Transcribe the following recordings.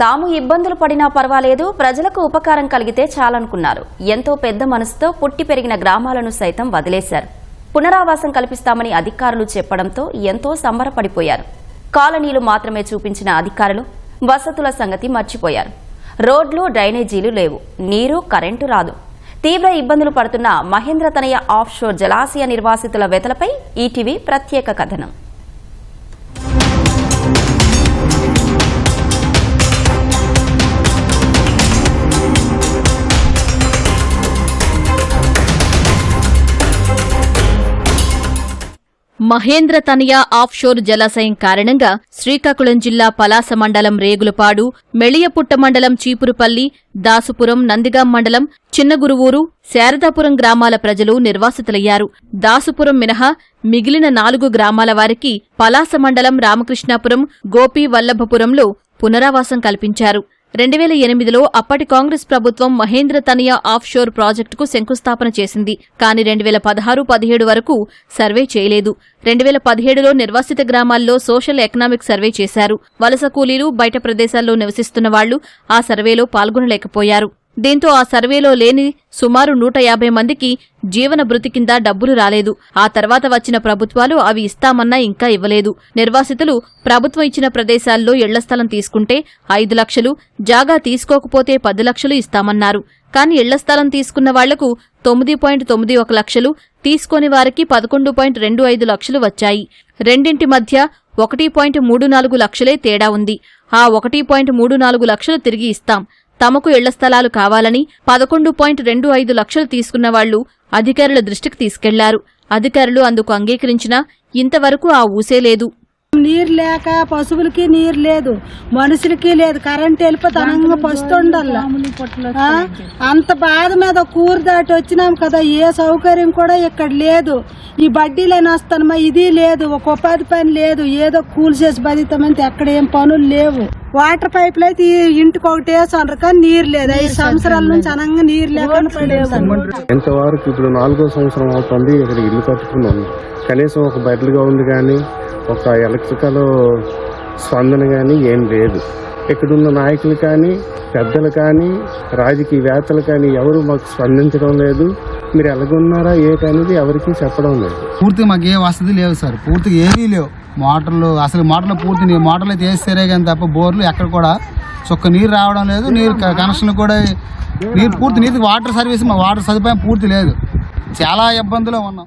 తాము ఇబ్బందులు పడినా పర్వాలేదు ప్రజలకు ఉపకారం కలిగితే చాలనుకున్నారు. ఎంతో పెద్ద మనసుతో పుట్టి పెరిగిన గ్రామాలను సైతం వదిలేశారు. పునరావాసం కల్పిస్తామని అధికారులు చెప్పడంతో ఎంతో సంబరపడిపోయారు. కాలనీలు మాత్రమే చూపించిన అధికారులు వసతుల సంగతి మర్చిపోయారు. రోడ్లు డ్రైనేజీలు లేవు. నీరు కరెంటు రాదు. తీవ్ర ఇబ్బందులు పడుతున్న మహేంద్ర తనయ ఆఫ్షోర్ జలాశయ నిర్వాసితుల వెతలపై ఈటీవీ ప్రత్యేక కథనం. మహేంద్ర తనియా ఆఫ్షోర్ జలాశయం కారణంగా శ్రీకాకుళం జిల్లా పలాస మండలం రేగులపాడు మెళియపుట్ట మండలం చీపురుపల్లి దాసుపురం నందిగాం మండలం చిన్నగురువూరు శారదాపురం గ్రామాల ప్రజలు నిర్వాసితులయ్యారు. దాసుపురం మినహా మిగిలిన నాలుగు గ్రామాల వారికి పలాస మండలం రామకృష్ణాపురం గోపి వల్లభపురంలో పునరావాసం కల్పించారు. రెండు వేల ఎనిమిదిలో అప్పటి కాంగ్రెస్ ప్రభుత్వం మహేంద్ర తనియా ఆఫ్షోర్ ప్రాజెక్టుకు శంకుస్థాపన చేసింది. కానీ రెండు వేల పదహారు పదిహేడు వరకు సర్వే చేయలేదు. రెండు వేల పదిహేడులో నిర్వాసిత గ్రామాల్లో సోషల్ ఎకనామిక్ సర్వే చేశారు. వలస కూలీలు బయట ప్రదేశాల్లో నివసిస్తున్న వాళ్ళు ఆ సర్వేలో పాల్గొనలేకపోయారు. దీంతో ఆ సర్వేలో లేని సుమారు నూట యాభై మందికి జీవన భృతి కింద డబ్బులు రాలేదు. ఆ తర్వాత వచ్చిన ప్రభుత్వాలు అవి ఇస్తామన్నా ఇంకా ఇవ్వలేదు. నిర్వాసితులు ప్రభుత్వం ఇచ్చిన ప్రదేశాల్లో ఇళ్ళ స్థలం తీసుకుంటే ఐదు లక్షలు జాగా తీసుకోకపోతే పది లక్షలు ఇస్తామన్నారు. కానీ ఇళ్ళ స్థలం తీసుకున్న వాళ్ళకు తొమ్మిది పాయింట్ తొమ్మిది ఒక లక్షలు తీసుకోని వారికి పదకొండు పాయింట్ రెండు ఐదు లక్షలు వచ్చాయి. రెండింటి మధ్య ఒకటి పాయింట్ మూడు నాలుగు లక్షలే తేడా ఉంది. ఆ ఒకటి పాయింట్ మూడు నాలుగు లక్షలు తిరిగి ఇస్తాం. తమకు ఇళ్ళ స్థలాలు కావాలని పదకొండు పాయింట్ రెండు ఐదు లక్షలు తీసుకున్న వాళ్ళు అధికారుల దృష్టికి తీసుకెళ్ళారు. అధికారులు అందుకు అంగీకరించినా ఇంతవరకు ఆ ఊసే లేదు. నీరు లేక పశువులకి నీరు లేదు మనుషులకి లేదు కరెంట్ వెళ్ళిపోతే అనంగా పస్తుండల్లా అంత బాధ మీద కూర దాటి వచ్చినాం కదా ఏ సౌకర్యం కూడా ఇక్కడ లేదు. ఈ బడ్డీలని వస్తానమ్మా ఇది లేదు ఒక ఉపాధి పని లేదు ఏదో కూల్ చేసి బతుకుతామంటే ఎక్కడ ఏం పనులు లేవు. వాటర్ పైపులు అయితే ఈ ఇంటికి ఒకటి వేసాను కానీ నీరు లేదు. ఐదు సంవత్సరాల నుంచి అనంగా నీరు లేకుండా పడేసాను ఎంతవరకు ఇప్పుడు నాలుగో సంవత్సరం అవుతుంది ఇక్కడ ఇల్లు కట్టుకున్నాం. కనీసం ఒక బెడ్లు ఉంది కానీ ఒక ఎలక్ట్రికల్ స్పందన కానీ ఏం లేదు. ఇక్కడున్న నాయకులు కానీ పెద్దలు కానీ రాజకీయవేత్తలు కానీ ఎవరు మాకు స్పందించడం లేదు. మీరు ఎలాగున్నారా ఏటనేది ఎవరికీ చెప్పడం లేదు. పూర్తిగా మాకు ఏ వసతి లేవు సార్. పూర్తిగా ఏమీ లేవు. మోటార్లు అసలు మోటార్లు పూర్తి నీ- మోటార్లు అయితే వేస్తారే కానీ తప్ప బోర్లు ఎక్కడ కూడా చుక్క నీరు రావడం లేదు. నీరు క- కనెక్షన్ కూడా నీరు పూర్తి నీరు వాటర్ సర్వీస్ మా వాటర్ సదుపాయం పూర్తి లేదు. చాలా ఇబ్బందులు ఉన్నాం.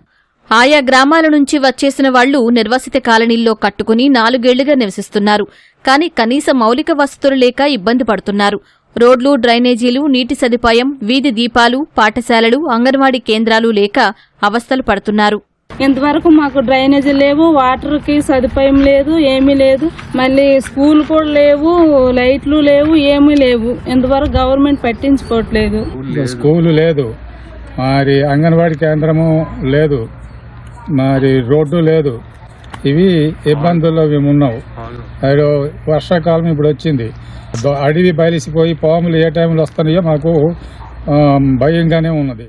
ఆయా గ్రామాల నుంచి వచ్చేసిన వాళ్ళు నిర్వాసిత కాలనీల్లో కట్టుకుని నాలుగేళ్ళుగా నివసిస్తున్నారు. కానీ కనీస మౌలిక వసతులు లేక ఇబ్బంది పడుతున్నారు. రోడ్లు డ్రైనేజీలు నీటి సదుపాయం వీధి దీపాలు పాఠశాలలు అంగన్వాడీ కేంద్రాలు లేక అవస్థలు పడుతున్నారు. ఇంతవరకు మాకు డ్రైనేజీ లేవు వాటర్కి సదుపాయం లేదు ఏమీ లేదు. మళ్ళీ స్కూల్ కూడా లేవు లైట్లు లేవు ఏమీ లేవు. ఇంతవరకు గవర్నమెంట్ పట్టించుకోవట్లేదు. స్కూలు లేదు. మరి అంగన్వాడీ కేంద్రము లేదు. మరి రోడ్డు లేదు. ఇవి ఇబ్బందుల్లో మేము ఉన్నాం అదో వర్షాకాలం ఇప్పుడు వచ్చింది. అడవి బయలిసిపోయి పాములు ఏ టైంలో వస్తున్నాయో మాకు భయంగానే ఉన్నది.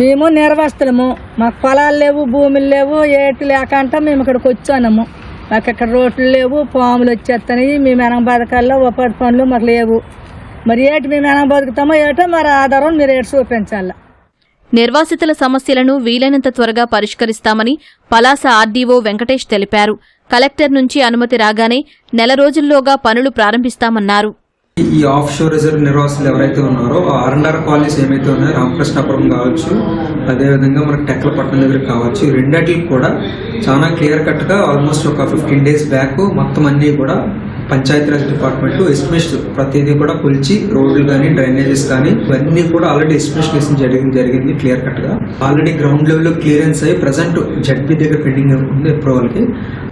మేము నిర్వస్తలము. మాకు పొలాలు లేవు భూములు లేవు ఏటి లేకంట మేము ఇక్కడికి వచ్చానము. మాకు ఇక్కడ రోడ్లు లేవు పాములు వచ్చేస్తాయి మేము వెనక బతకాల్లో ఉపాధి పనులు మాకు లేవు. మరి ఏటి మేము వెనక బతుకుతామో ఏటో మరి ఆధారం మీరు ఏటి చూపించాలి. నిర్వాసితుల సమస్యలను వీలైనంత త్వరగా పరిష్కరిస్తామని పలాస ఆర్డీఓ వెంకటేష్ తెలిపారు. కలెక్టర్ నుంచి అనుమతి రాగానే నెల రోజుల్లోగా పనులు ప్రారంభిస్తామన్నారు. ఈ ఆఫ్ షోర్ రిజర్వ్ నిర్వాసులు ఎవరైతే ఉన్నారో ఆ ఆర్ఎన్ఆర్ కాలనీస్ ఏమైతే ఉన్నాయో రామకృష్ణాపురం కావచ్చు అదేవిధంగా మనకి టెక్కలపట్నం దగ్గర కావచ్చు ఈ కూడా చాలా క్లియర్ కట్గా ఆల్మోస్ట్ ఒక ఫిఫ్టీన్ డేస్ బ్యాక్ మొత్తం అన్నీ కూడా పంచాయతీరాజ్ డిపార్ట్మెంట్ ఎస్టిమేషన్ ప్రతిదీ కూడా కొలిచి రోడ్లు కానీ డ్రైనేజెస్ కానీ ఇవన్నీ కూడా ఆల్రెడీ ఎస్టిమేషన్ వేసిన జరిగింది జరిగింది క్లియర్ కట్గా ఆల్రెడీ గ్రౌండ్ లెవెల్లో క్లియరెన్స్ అయ్యి ప్రజెంట్ జడ్పీ దగ్గర పెండింగ్ ఉంది అప్రూవల్కి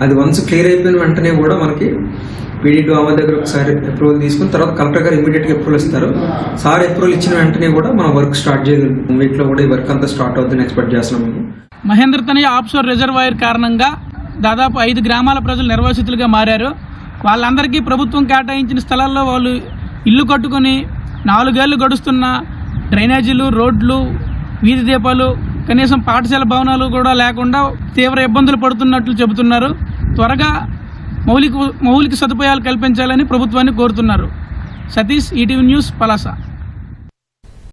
అది వన్స్ క్లియర్ అయిపోయిన వెంటనే కూడా మనకి పీడీ ఆమె దగ్గర ఒకసారి అప్రూవల్ తీసుకుని తర్వాత కలెక్టర్ గారు ఇమీడియట్గా అప్రూవల్ ఇస్తారు. సార్ అప్రూవల్ ఇచ్చిన వెంటనే కూడా మనం వర్క్ స్టార్ట్ చేయగలుగుతాం వీటిలో కూడా ఈ వర్క్ అంతా స్టార్ట్ అవుతుందని ఎక్స్పెక్ట్ చేస్తున్నాం మహేంద్ర తనయ్య ఆప్షోర్ రిజర్వాయర్ కారణంగా దాదాపు ఐదు గ్రామాల ప్రజలు నిర్వాసితులుగా మారారు. వాళ్ళందరికీ ప్రభుత్వం కేటాయించిన స్థలాల్లో వాళ్ళు ఇల్లు కట్టుకొని నాలుగేళ్ళు గడుస్తున్న డ్రైనేజీలు రోడ్లు వీధి దీపాలు కనీసం పాఠశాల భవనాలు కూడా లేకుండా తీవ్ర ఇబ్బందులు పడుతున్నట్లు చెబుతున్నారు. త్వరగా మౌలిక మౌలిక సదుపాయాలు కల్పించాలని ప్రభుత్వాన్ని కోరుతున్నారు. Satish ETV news Palasa.